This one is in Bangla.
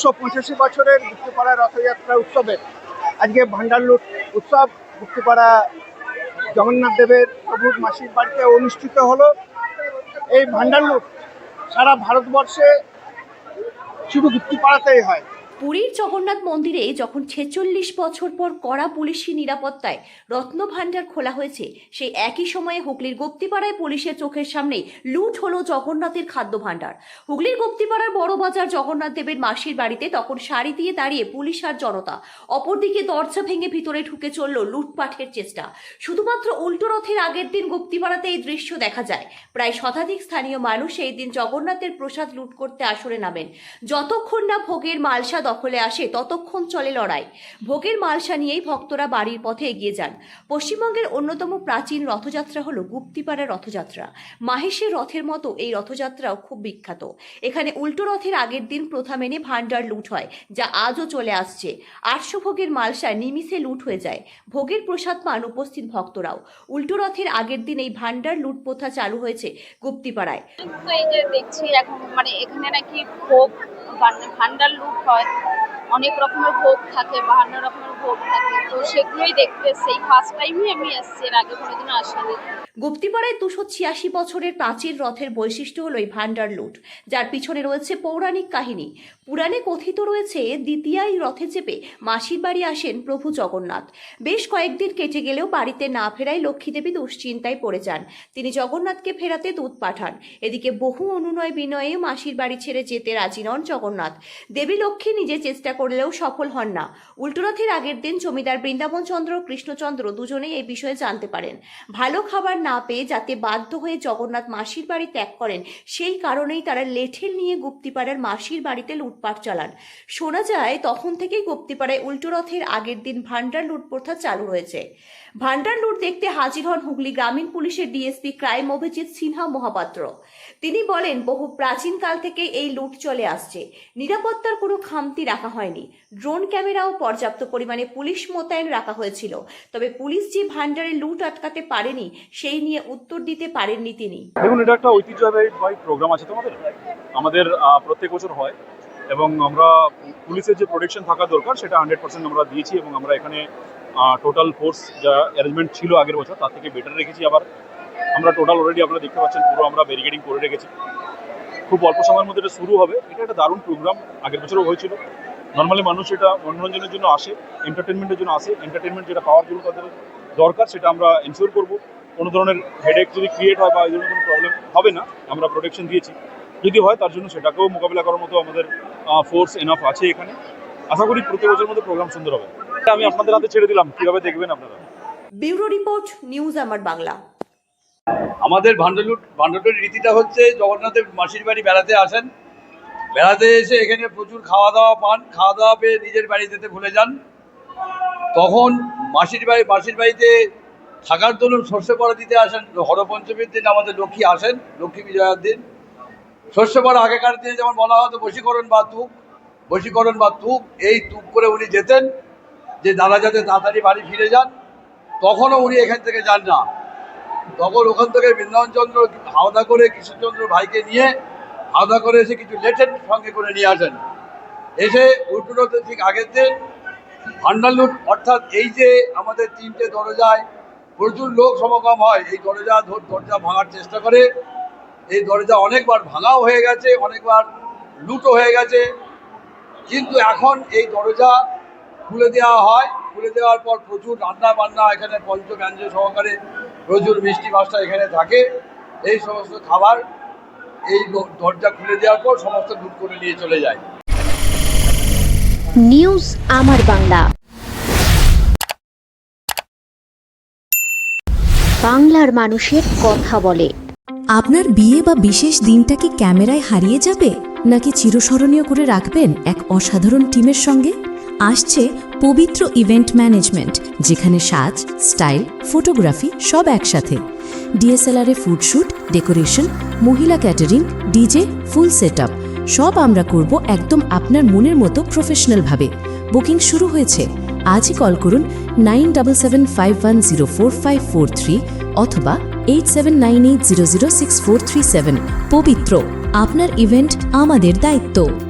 একশো পঁচাশি বছরের মুক্তিপাড়া রথযাত্রা উৎসবে আজকে ভান্ডার লুট উৎসব মুক্তিপাড়া জগন্নাথ দেবের প্রভুর মাসির বাড়িতে অনুষ্ঠিত হলো। এই ভান্ডার লুট সারা ভারতবর্ষে শুধু গুপ্তিপাড়াতেই হয়। পুরীর জগন্নাথ মন্দিরে যখন ছেচল্লিশ বছর পর কড়া পুলিশি নিরাপত্তায় রত্ন ভাণ্ডার খোলা হয়েছে, সেই একই সময়ে হুগলির গুপ্তিপাড়ায় পুলিশের চোখের সামনেই লুট হলো জগন্নাথের খাদ্য ভাণ্ডার হুগলির গুপ্তিপাড়ার বড় বাজার জগন্নাথ দেবের মাসির বাড়িতে তখন শাড়ি দিয়ে দাঁড়িয়ে পুলিশ আর জনতা, অপরদিকে দরজা ভেঙে ভিতরে ঢুকে চলল লুটপাটের চেষ্টা। শুধুমাত্র উল্টো রথের আগের দিন গুপ্তিপাড়াতে এই দৃশ্য দেখা যায়। প্রায় শতাধিক স্থানীয় মানুষ এই দিন জগন্নাথের প্রসাদ লুট করতে আসরে নামেন। যতক্ষণ না ভোগের মালসা দখলে আসে, ততক্ষণ চলে লড়াই। ভোগের মালসা নিয়েই ভক্তরা বাড়ির পথে এগিয়ে যান। পশ্চিমবঙ্গের অন্যতম প্রাচীন রথযাত্রা হলো গুপ্তিপাড়া রথযাত্রা। মাহেশের রথের মতো এই রথযাত্রাও খুব বিখ্যাত। এখানে উল্টো রথের আগের দিন প্রথা মেনে ভাণ্ডার লুট হয়, যা আজও চলে আসছে। আটশো ভোগের মালসা নিমিষে লুট হয়ে যায়। ভোগের প্রসাদ পান উপস্থিত ভক্তরাও। উল্টো রথের আগের দিন এই ভাণ্ডার লুট প্রথা চালু হয়েছে গুপ্তিপাড়ায়। দেখছি এখন মানে এখানে নাকি ভোগ ভান- ভান্ডার লুট হয়। অনেক রকমের ভোগ থাকে, বাহান্ন রকমের ভোগ থাকে, তো সেগুলোই দেখতে এই ফার্স্ট টাইমই আমি এসেছি, এর আগে কোনোদিনও আসিনি। গুপ্তিপাড়ায় দুশো ছিয়াশি বছরের প্রাচীর রথের বৈশিষ্ট্য হলো এই ভাণ্ডার লুট, যার পিছনে রয়েছে পৌরাণিক কাহিনী। পুরাণে কথিত রয়েছে দ্বিতীয়াই রথে চেপে মাসির বাড়ি আসেন প্রভু জগন্নাথ। বেশ কয়েকদিন কেটে গেলেও বাড়িতে না ফেরায় লক্ষ্মীদেবী দুশ্চিন্তায় পড়ে যান। তিনি জগন্নাথকে ফেরাতে দুধ পাঠান। এদিকে বহু অনুনয় বিনয়ে মাসির বাড়ি ছেড়ে যেতে রাজি নন জগন্নাথ। দেবী লক্ষ্মী নিজে চেষ্টা করলেও সফল হন না। উল্টোরথের আগের দিন জমিদার বৃন্দাবন চন্দ্র কৃষ্ণচন্দ্র দুজনেই এই বিষয়ে জানতে পারেন। ভালো খাবার না পেয়ে যাতে বাধ্য হয়ে জগন্নাথ মাসির বাড়ি ত্যাগ করেন, সেই কারণেই তারা লেঠেল নিয়ে গুপ্তিপাড়ার মাসির বাড়িতে লুটপাট চালান। শোনা যায়, তখন থেকেই গুপ্তিপাড়ায় উল্টো রথের আগের দিন ভান্ডার লুট প্রথা চালু রয়েছে। ভান্ডার লুট দেখতে হাজির হন হুগলি গ্রামীণ পুলিশের ডিএসপি ক্রাইম অভিজিৎ সিনহা মহাপাত্র। তিনি বলেন, বহু প্রাচীনকাল থেকে এই লুট চলে আসছে। নিরাপত্তার কোনো খামতি রাখা হয়নি। ড্রোন ক্যামেরাও পর্যাপ্ত পরিমাণে পুলিশ মোতায়েন রাখা হয়েছিল। তবে পুলিশ যে ভান্ডারে লুট আটকাতে পারেনি, সেই নিয়ে উত্তর দিতে পারেননি তিনি। দেখুন, এটা একটা ঐতিহ্যবাহী প্রোগ্রাম আছে তোমাদের? আমাদের প্রত্যেক বছর হয় এবং আমরা পুলিশের যে প্রোটেকশন থাকা দরকার, সেটা হান্ড্রেড পার্সেন্ট আমরা দিয়েছি এবং আমরা এখানে টোটাল ফোর্স যা অ্যারেঞ্জমেন্ট ছিল আগের বছর, তার থেকে বেটার রেখেছি আবার। আমরা টোটাল অলরেডি আপনারা দেখতে পাচ্ছেন, পুরো আমরা ব্যারিকেডিং করে রেখেছি। খুব অল্প সময়ের মধ্যে এটা শুরু হবে। এটা একটা দারুণ প্রোগ্রাম আগের বছরও হয়েছিল। নর্মালি মানুষ এটা মনোরঞ্জনের জন্য আসে এন্টারটেনমেন্টের জন্য আসে। এন্টারটেনমেন্ট যেটা পাওয়ার জন্য তাদের দরকার সেটা আমরা এনশিওর করব। কোনো ধরনের হেডেক যদি ক্রিয়েট হয় বা এই ধরনের কোনো প্রবলেম হবে না আমরা প্রোটেকশন দিয়েছি। যদি হয় তার জন্য সেটাকেও মোকাবিলা করার মতো আমাদের ফোর্স এনাফ আছে এখানে। আশা করি প্রতি বছরের মধ্যে প্রোগ্রাম সুন্দর হবে। আমি আপনাদের হাতে ছেড়ে দিলাম কীভাবে দেখবেন আপনারা? ব্যুরো রিপোর্ট নিউজ আমার বাংলা। আমাদের ভান্ডালুট ভান্ডালুট রীতিটা হচ্ছে জগন্নাথের মাসির বাড়ি বেড়াতে আসেন। বেড়াতে এসে এখানে প্রচুর খাওয়া দাওয়া পান খাওয়া দাওয়া পেয়ে নিজের বাড়ি যেতে ভুলে যান। তখন মাসির বাড়ি, মাসির বাড়িতে থাকার দরুন শস্য পড়া দিতে আসেন হরপঞ্চমীর দিন, আমাদের লক্ষ্মী আসেন, লক্ষ্মী বিজয়ার দিন। শস্য পড়া আগেকার দিনে যেমন বলা হতো, বশীকরণ বা তুক বশীকরণ বা তুক এই তুক করে উনি যেতেন, যে দাদা যাতে তাড়াতাড়ি বাড়ি ফিরে যান। তখনও উনি এখান থেকে যান না। তখন ওখান থেকে বৃন্দাবন চন্দ্র হাওদা করে কৃষ্ণচন্দ্র ভাইকে নিয়ে হাওদা করে এসে কিছু লেটেন সঙ্গে করে নিয়ে আসেন। এসে উল্টোতে ঠিক আগের দিন ভান্ডার লুট অর্থাৎ এই যে আমাদের তিনটে দরজায় প্রচুর লোক সমাগম হয়, এই দরজা দরজা ভাঙার চেষ্টা করে। এই দরজা অনেকবার ভাঙাও হয়ে গেছে, অনেকবার লুটও হয়ে গেছে। কিন্তু এখন এই দরজা খুলে দেওয়া হয়। খুলে দেওয়ার পর প্রচুর রান্না বান্না এখানে পঞ্চব্যঞ্জন সহকারে প্রচুর মিষ্টি মাছটা এখানে থাকে। এই সমস্ত খাবার এই দরজা খুলে দেওয়ার পর সমস্ত লুট করে নিয়ে চলে যায়। নিউজ আমার বাংলা। বাংলার মানুষের কথা বলে। আপনার বিয়ে বা বিশেষ দিনটা কি ক্যামেরায় হারিয়ে যাবে? নাকি চিরস্মরণীয় করে রাখবেন এক অসাধারণ টিমের সঙ্গে? আসছে পবিত্র ইভেন্ট ম্যানেজমেন্ট যেখানে সাজ স্টাইল ফটোগ্রাফি সব একসাথে। ডিএসএলআরে ফুডশ্যুট ডেকোরেশন মহিলা ক্যাটারিং ডিজে ফুল সেট সব আমরা করব একদম আপনার মনের মতো প্রফেশনালভাবে বুকিং শুরু হয়েছে। আজই কল করুন nine double seven five one zero four five four three অথবা eight seven nine eight zero zero six four three seven Pabitra. আপনার ইভেন্ট আমাদের দায়িত্ব।